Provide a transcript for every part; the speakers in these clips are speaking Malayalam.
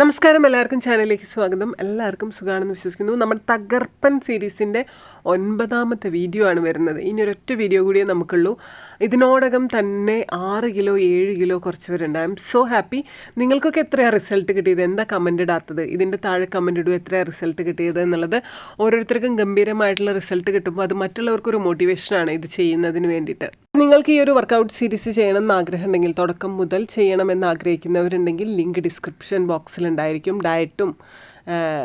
നമസ്കാരം എല്ലാവർക്കും ചാനലിലേക്ക് സ്വാഗതം എല്ലാവർക്കും സുഖമാണെന്ന് വിശ്വസിക്കുന്നു നമ്മുടെ തകർപ്പൻ സീരീസിൻ്റെ ഒൻപതാമത്തെ വീഡിയോ ആണ് വരുന്നത് ഇനി ഒരൊറ്റ വീഡിയോ കൂടിയേ നമുക്കുള്ളൂ ഇതിനോടകം തന്നെ ആറ് കിലോ ഏഴ് കിലോ കുറച്ചവരുണ്ട് ഐ എം സോ ഹാപ്പി നിങ്ങൾക്കൊക്കെ എത്രയാണ് റിസൾട്ട് കിട്ടിയത് എന്താ കമൻ്റ് ഇടാത്തത് ഇതിൻ്റെ താഴെ കമൻ്റ് ഇടൂ എത്രയാണ് റിസൾട്ട് കിട്ടിയത് എന്നുള്ളത് ഓരോരുത്തർക്കും ഗംഭീരമായിട്ടുള്ള റിസൾട്ട് കിട്ടുമ്പോൾ അത് മറ്റുള്ളവർക്കൊരു മോട്ടിവേഷനാണ് ഇത് ചെയ്യുന്നതിന് വേണ്ടിയിട്ട് നിങ്ങൾക്ക് ഈ ഒരു വർക്കൗട്ട് സീരീസ് എന്ന് ആഗ്രഹമുണ്ടെങ്കിൽ തുടക്കം മുതൽ ചെയ്യണമെന്ന് ആഗ്രഹിക്കുന്നവരുണ്ടെങ്കിൽ ലിങ്ക് ഡിസ്ക്രിപ്ഷൻ ബോക്സിൽ ബോക്സിലുണ്ടായിരിക്കും ഡയറ്റും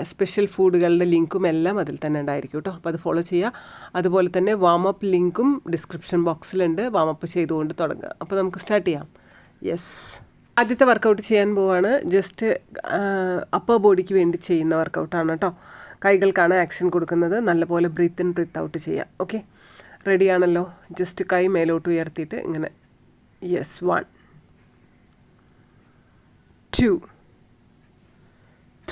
സ്പെഷ്യൽ ഫുഡുകളുടെ ലിങ്കും എല്ലാം അതിൽ തന്നെ ഉണ്ടായിരിക്കും കേട്ടോ അപ്പോൾ അത് ഫോളോ ചെയ്യുക അതുപോലെ തന്നെ വാമപ്പ് ലിങ്കും ഡിസ്ക്രിപ്ഷൻ ബോക്സിലുണ്ട് വാമപ്പ് ചെയ്തുകൊണ്ട് തുടങ്ങുക അപ്പോൾ നമുക്ക് സ്റ്റാർട്ട് ചെയ്യാം യെസ് ആദ്യത്തെ വർക്കൗട്ട് ചെയ്യാൻ പോവാണ് ജസ്റ്റ് അപ്പർ ബോഡിക്ക് വേണ്ടി ചെയ്യുന്ന വർക്കൗട്ടാണ് കേട്ടോ കൈകൾക്കാണ് ആക്ഷൻ കൊടുക്കുന്നത് നല്ലപോലെ ബ്രീത്ത് ഇൻ ബ്രീത്ത് ഔട്ട് ചെയ്യാം ഓക്കെ റെഡിയാണല്ലോ ജസ്റ്റ് കൈ മേലോട്ട് ഉയർത്തിയിട്ട് ഇങ്ങനെ yes one two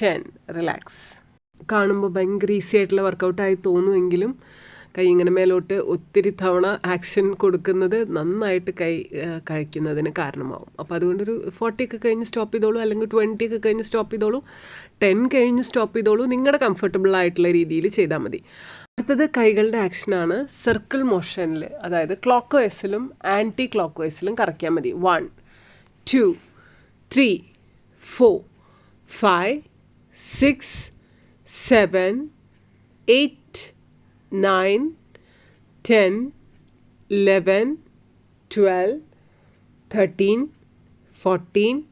ten relax കാണുമ്പോൾ ഭയങ്കര ഈസി ആയിട്ടുള്ള വർക്കൗട്ടായി തോന്നുമെങ്കിലും കൈ ഇങ്ങനെ മേലോട്ട് ഒത്തിരി തവണ ആക്ഷൻ കൊടുക്കുന്നത് നന്നായിട്ട് കൈ കഴിക്കുന്നതിന് കാരണമാവും അപ്പോൾ അതുകൊണ്ടൊരു ഫോർട്ടി ഒക്കെ കഴിഞ്ഞ് സ്റ്റോപ്പ് ചെയ്തോളൂ അല്ലെങ്കിൽ ട്വൻറ്റി ഒക്കെ കഴിഞ്ഞ് സ്റ്റോപ്പ് ചെയ്തോളൂ ടെൻ കഴിഞ്ഞ് സ്റ്റോപ്പ് ചെയ്തോളൂ നിങ്ങളുടെ കംഫർട്ടബിൾ ആയിട്ടുള്ള രീതിയിൽ ചെയ്താൽ മതി അടുത്തത് കൈകളുടെ ആക്ഷനാണ് സർക്കിൾ മോഷനിൽ അതായത് ക്ലോക്ക് വൈസിലും ആൻറ്റി ക്ലോക്ക് വൈസിലും കറക്കിയാൽ മതി one two three four five six, seven, eight, nine, ten, eleven, twelve, thirteen, fourteen,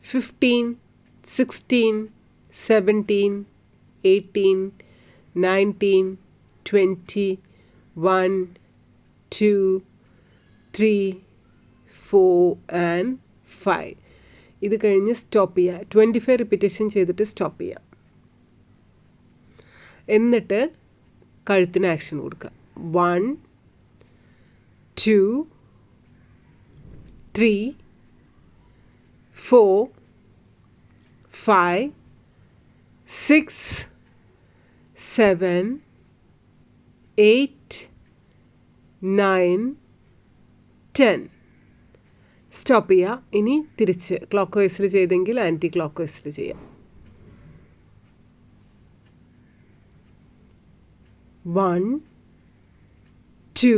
fifteen, sixteen, seventeen, eighteen, nineteen, twenty, one, two, three, four, and five. ഇത് കഴിഞ്ഞ് സ്റ്റോപ്പ് ചെയ്യുക ട്വൻറ്റി ഫൈവ് റിപ്പീറ്റേഷൻ ചെയ്തിട്ട് സ്റ്റോപ്പ് ചെയ്യുക എന്നിട്ട് കഴുത്തിന് ആക്ഷൻ കൊടുക്കുക one two three four five six seven eight nine ten stop ചെയ്യുക ഇനി തിരിച്ച് ക്ലോക്ക് വൈസിൽ ചെയ്തെങ്കിൽ ആൻറ്റി ക്ലോക്ക് വൈസിൽ ചെയ്യാം one two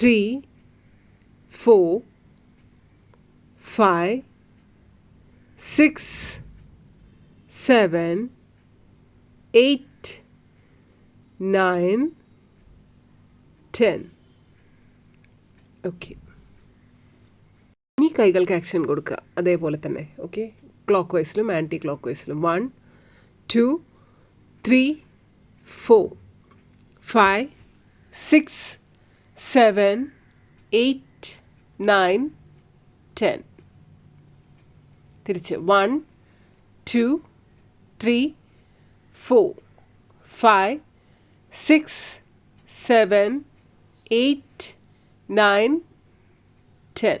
three four five six seven eight nine ten okay കൈകൾക്ക് action കൊടുക്കുക അതേപോലെ തന്നെ ഓക്കെ ക്ലോക്ക് വൈസിലും anti clock വൈസിലും one two three four five six seven eight nine ten തിരിച്ച് one two three four five six seven eight nine ten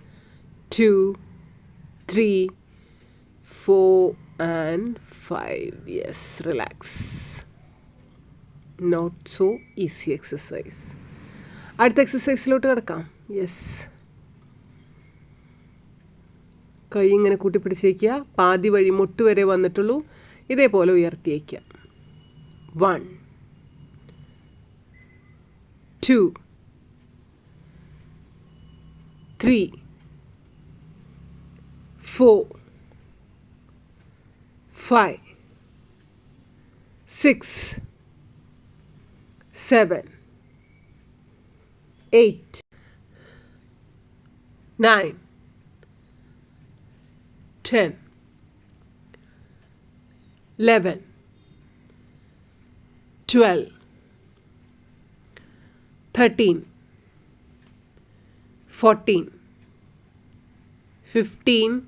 two, three, four, and five. Yes, relax. Not so easy exercise. അടുത്ത എക്സസൈസിലോട്ട് കിടക്കാം യെസ് കൈ ഇങ്ങനെ കൂട്ടിപ്പിടിച്ചേക്കുക പാതി വഴി മുട്ട് വരെ വന്നിട്ടുള്ളൂ ഇതേപോലെ ഉയർത്തിയേക്കുക one two three four, five, six, seven, eight, nine, ten, eleven, twelve, thirteen, fourteen, fifteen.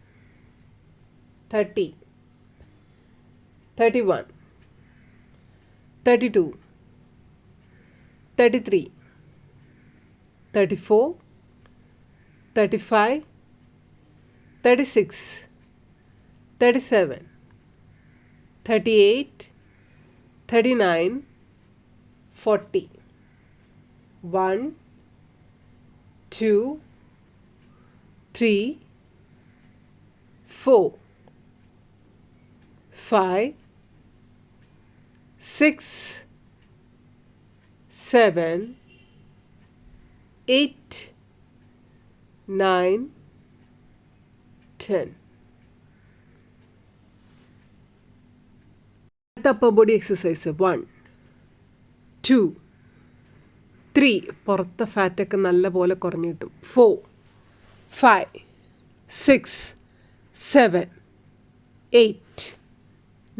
thirty, thirty-one, thirty-two, thirty-three, thirty-four, thirty-five, thirty-six, thirty-seven, thirty-eight, thirty-nine, forty. One, two, three, four. five, six, seven, eight, nine, ten. upper body exercise one, two, three പുറത്തെ ഫാറ്റൊക്കെ നല്ല പോലെ കുറഞ്ഞു കിട്ടും four five six seven eight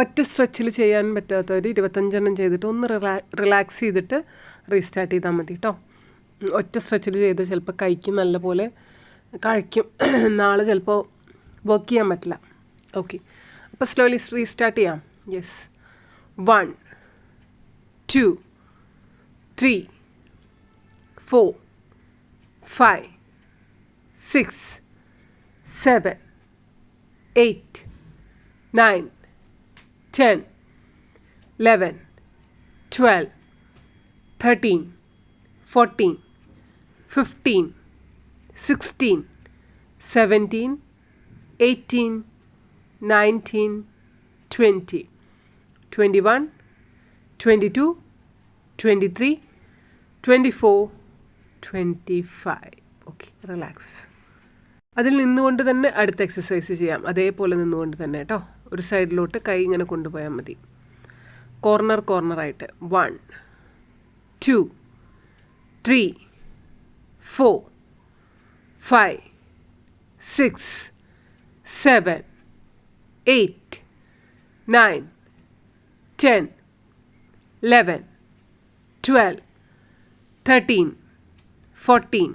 ഒറ്റ സ്ട്രെച്ചിൽ ചെയ്യാൻ പറ്റാത്തവർ ഇരുപത്തഞ്ചെണ്ണം ചെയ്തിട്ട് ഒന്ന് റിലാ റിലാക്സ് ചെയ്തിട്ട് റീസ്റ്റാർട്ട് ചെയ്താൽ മതി കേട്ടോ ഒറ്റ സ്ട്രെച്ചിൽ ചെയ്ത് ചിലപ്പോൾ കൈക്ക് നല്ലപോലെ കഴിക്കും നാളെ ചിലപ്പോൾ വർക്ക് ചെയ്യാൻ പറ്റില്ല ഓക്കെ അപ്പോൾ സ്ലോലി റീസ്റ്റാർട്ട് ചെയ്യാം yes one two three four five six seven eight nine 10, 11, 12, 13, 14, 15, 16, 17, 18, 19, 20, 21, 22, 23, 24, 25. Okay, relax അതിൽ നിന്നുകൊണ്ട് തന്നെ അടുത്ത എക്സസൈസ് ചെയ്യാം അതേപോലെ നിന്നുകൊണ്ട് തന്നെ കേട്ടോ ഒരു സൈഡിലോട്ട് കൈ ഇങ്ങനെ കൊണ്ടുപോയാൽ മതി corner കോർണറായിട്ട് one two three four five six seven eight nine ten eleven twelve thirteen fourteen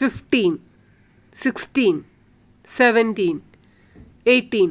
fifteen sixteen seventeen eighteen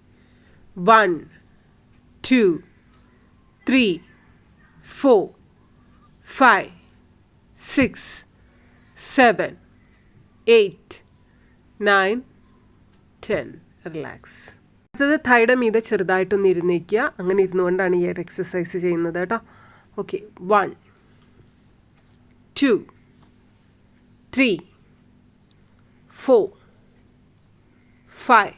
One two three four five six seven eight nine ten relax അടുത്തത് തൈയുടെ മീതെ ചെറുതായിട്ടൊന്ന് ഇരുന്നേക്കുക അങ്ങനെ ഇരുന്നുകൊണ്ടാണ് ഈ ഒരു എക്സസൈസ് ചെയ്യുന്നത് കേട്ടോ okay one two three four five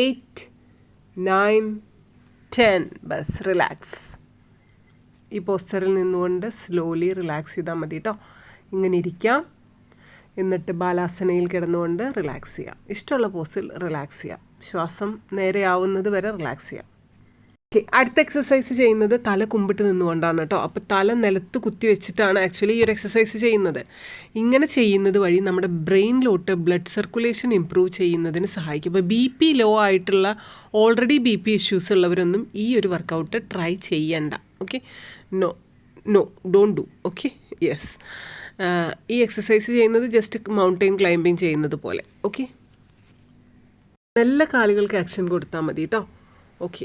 eight nine ten bus relax ഈ പോസ്റ്ററിൽ നിന്നുകൊണ്ട് സ്ലോലി റിലാക്സ് ചെയ്താൽ മതി കേട്ടോ ഇങ്ങനെ ഇരിക്കാം എന്നിട്ട് ബാലാസനയിൽ കിടന്നുകൊണ്ട് റിലാക്സ് ചെയ്യാം ഇഷ്ടമുള്ള പോസ്റ്റിൽ റിലാക്സ് ചെയ്യാം ശ്വാസം നേരെയാവുന്നത് വരെ റിലാക്സ് ചെയ്യാം അടുത്ത എക്സസൈസ് ചെയ്യുന്നത് തല കുമ്പിട്ട് നിന്നുകൊണ്ടാണ് കേട്ടോ അപ്പോൾ തല നിലത്ത് കുത്തി വെച്ചിട്ടാണ് ആക്ച്വലി ഈ ഒരു എക്സസൈസ് ചെയ്യുന്നത് ഇങ്ങനെ ചെയ്യുന്നത് വഴി നമ്മുടെ ബ്രെയിനിലോട്ട് ബ്ലഡ് സർക്കുലേഷൻ ഇമ്പ്രൂവ് ചെയ്യുന്നതിന് സഹായിക്കും അപ്പോൾ ബി പി ലോ ആയിട്ടുള്ള ഓൾറെഡി ബി പി ഇഷ്യൂസ് ഉള്ളവരൊന്നും ഈ ഒരു വർക്കൗട്ട് ട്രൈ ചെയ്യണ്ട okay no no don't do okay yes ഈ എക്സസൈസ് ചെയ്യുന്നത് ജസ്റ്റ് മൗണ്ടെയിൻ ക്ലൈമ്പിങ് ചെയ്യുന്നത് പോലെ ഓക്കെ നല്ല കാലുകൾക്ക് ആക്ഷൻ കൊടുത്താൽ മതി കേട്ടോ ഓക്കെ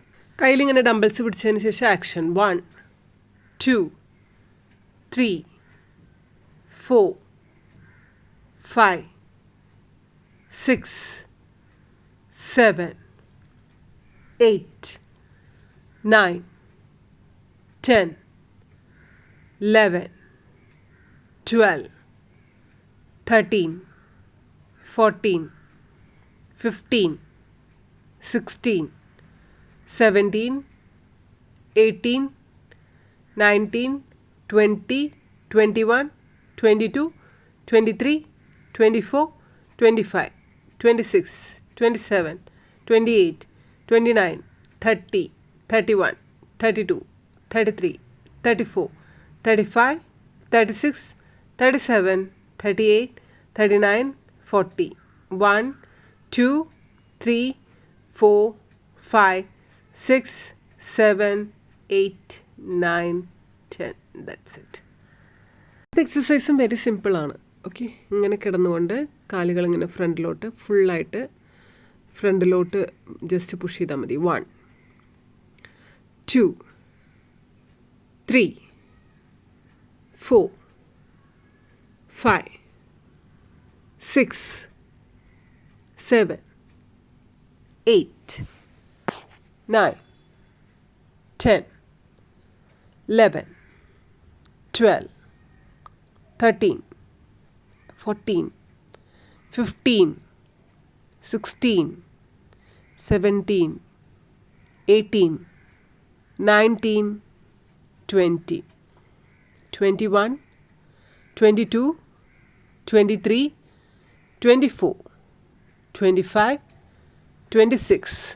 കയ്യിലിങ്ങനെ ഡംബിൾസ് പിടിച്ചതിന് ശേഷം action one two three four five six seven eight nine ten eleven twelve thirteen fourteen fifteen sixteen 17, 18, 19, 20, 21, 22, 23, 24, 25, 26, 27, 28, 29, 30, 31, 32, 33, 34, 35, 36, 37, 38, 39, 40, 1, 2, 3, 4, 5, six seven eight nine ten that's it ഇത് എക്സസൈസും വെരി സിമ്പിളാണ് ഓക്കെ ഇങ്ങനെ കിടന്നുകൊണ്ട് കാലുകൾ ഇങ്ങനെ ഫ്രണ്ടിലോട്ട് ഫുള്ളായിട്ട് ഫ്രണ്ടിലോട്ട് ജസ്റ്റ് പുഷ് ചെയ്താൽ മതി one two three four five six seven eight 9, 10, 11, 12, 13, 14, 15, 16, 17, 18, 19, 20, 21, 22, 23, 24, 25, 26,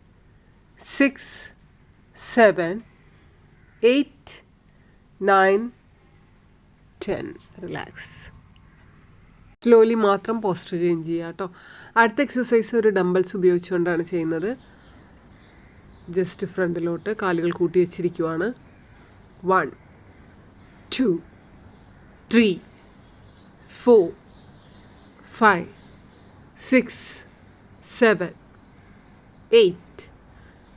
six, seven, eight, nine, ten relax slowly മാത്രം പോസ്റ്റർ ചേഞ്ച് ചെയ്യുക കേട്ടോ അടുത്ത എക്സസൈസ് ഒരു ഡംബൽസ് ഉപയോഗിച്ചുകൊണ്ടാണ് ചെയ്യുന്നത് ജസ്റ്റ് ഫ്രണ്ടിലോട്ട് കാലുകൾ കൂട്ടി വെച്ചിരിക്കുവാണ് one two three four five six seven eight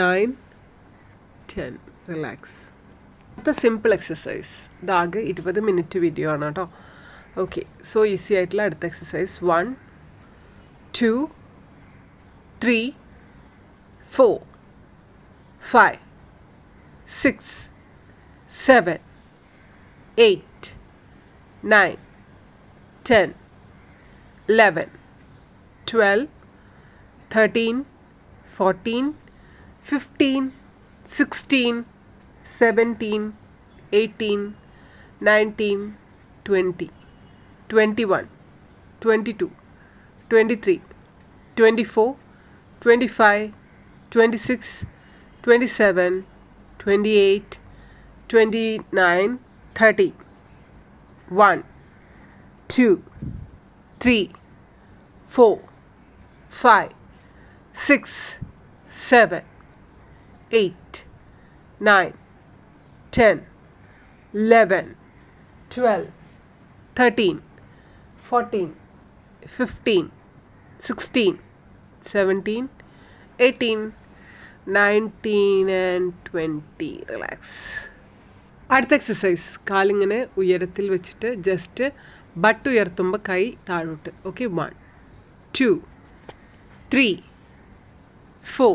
nine ten relax അടുത്ത സിമ്പിൾ എക്സസൈസ് ഇതാകെ ഇരുപത് മിനിറ്റ് വീഡിയോ ആണ് കേട്ടോ ഓക്കെ സോ ഈസി ആയിട്ടുള്ള അടുത്ത exercise one two three four five six seven eight nine ten eleven twelve thirteen fourteen 15, 16, 17, 18, 19, 20, 21, 22, 23, 24, 25, 26, 27, 28, 29, 30. 1, 2, 3, 4, 5, 6, 7, eight, nine, ten, eleven, twelve, thirteen, fourteen, fifteen, sixteen, seventeen, eighteen, nineteen and twenty relax അടുത്ത എക്സസൈസ് കാലിങ്ങനെ ഉയരത്തിൽ വെച്ചിട്ട് ജസ്റ്റ് ബട്ട് ഉയർത്തുമ്പോൾ കൈ താഴോട്ട് okay one two three four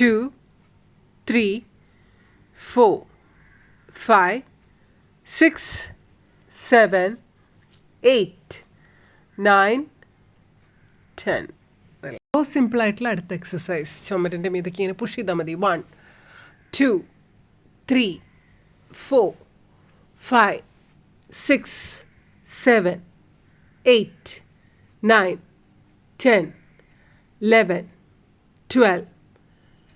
two three four five six seven eight nine ten so സിമ്പിളായിട്ടുള്ള അടുത്ത എക്സസൈസ് ചുമരിൻ്റെ മീതക്ക് ഇങ്ങനെ പുഷ് ചെയ്താൽ മതി one two three four five six seven eight nine ten eleven twelve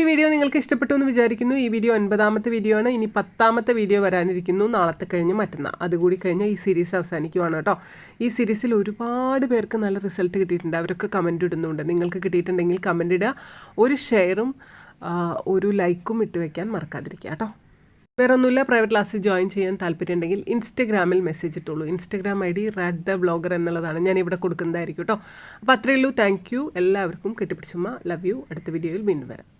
ഈ വീഡിയോ നിങ്ങൾക്ക് ഇഷ്ടപ്പെട്ടു എന്ന് വിചാരിക്കുന്നു ഈ വീഡിയോ ഒൻപതാമത്തെ വീഡിയോ ആണ് ഇനി പത്താമത്തെ വീഡിയോ വരാനിരിക്കുന്നു നാളത്തെ കഴിഞ്ഞ് മറ്റന്നാൾ അതുകൂടി കഴിഞ്ഞ് ഈ സീരീസ് അവസാനിക്കുവാണ് കേട്ടോ ഈ സീരീസിൽ ഒരുപാട് പേർക്ക് നല്ല റിസൾട്ട് കിട്ടിയിട്ടുണ്ട് അവരൊക്കെ കമൻ്റ് ഇടുന്നുണ്ട് നിങ്ങൾക്ക് കിട്ടിയിട്ടുണ്ടെങ്കിൽ കമൻ്റ് ഇടുക ഒരു ഷെയറും ഒരു ലൈക്കും ഇട്ട് വയ്ക്കാൻ മറക്കാതിരിക്കുക കേട്ടോ വേറൊന്നുമില്ല പ്രൈവറ്റ് ക്ലാസ്സിൽ ജോയിൻ ചെയ്യാൻ താല്പര്യമുണ്ടെങ്കിൽ ഇൻസ്റ്റഗ്രാമിൽ message ഇട്ടുള്ളൂ Instagram I D red the blogger എന്നുള്ളതാണ് ഞാൻ ഇവിടെ കൊടുക്കുന്നതായിരിക്കും കേട്ടോ അപ്പോൾ അത്രയേ ഉള്ളൂ താങ്ക് യു എല്ലാവർക്കും കെട്ടിപ്പിടിച്ചുമ്മ ലവ് യു അടുത്ത വീഡിയോയിൽ വീണ്ടും വരാം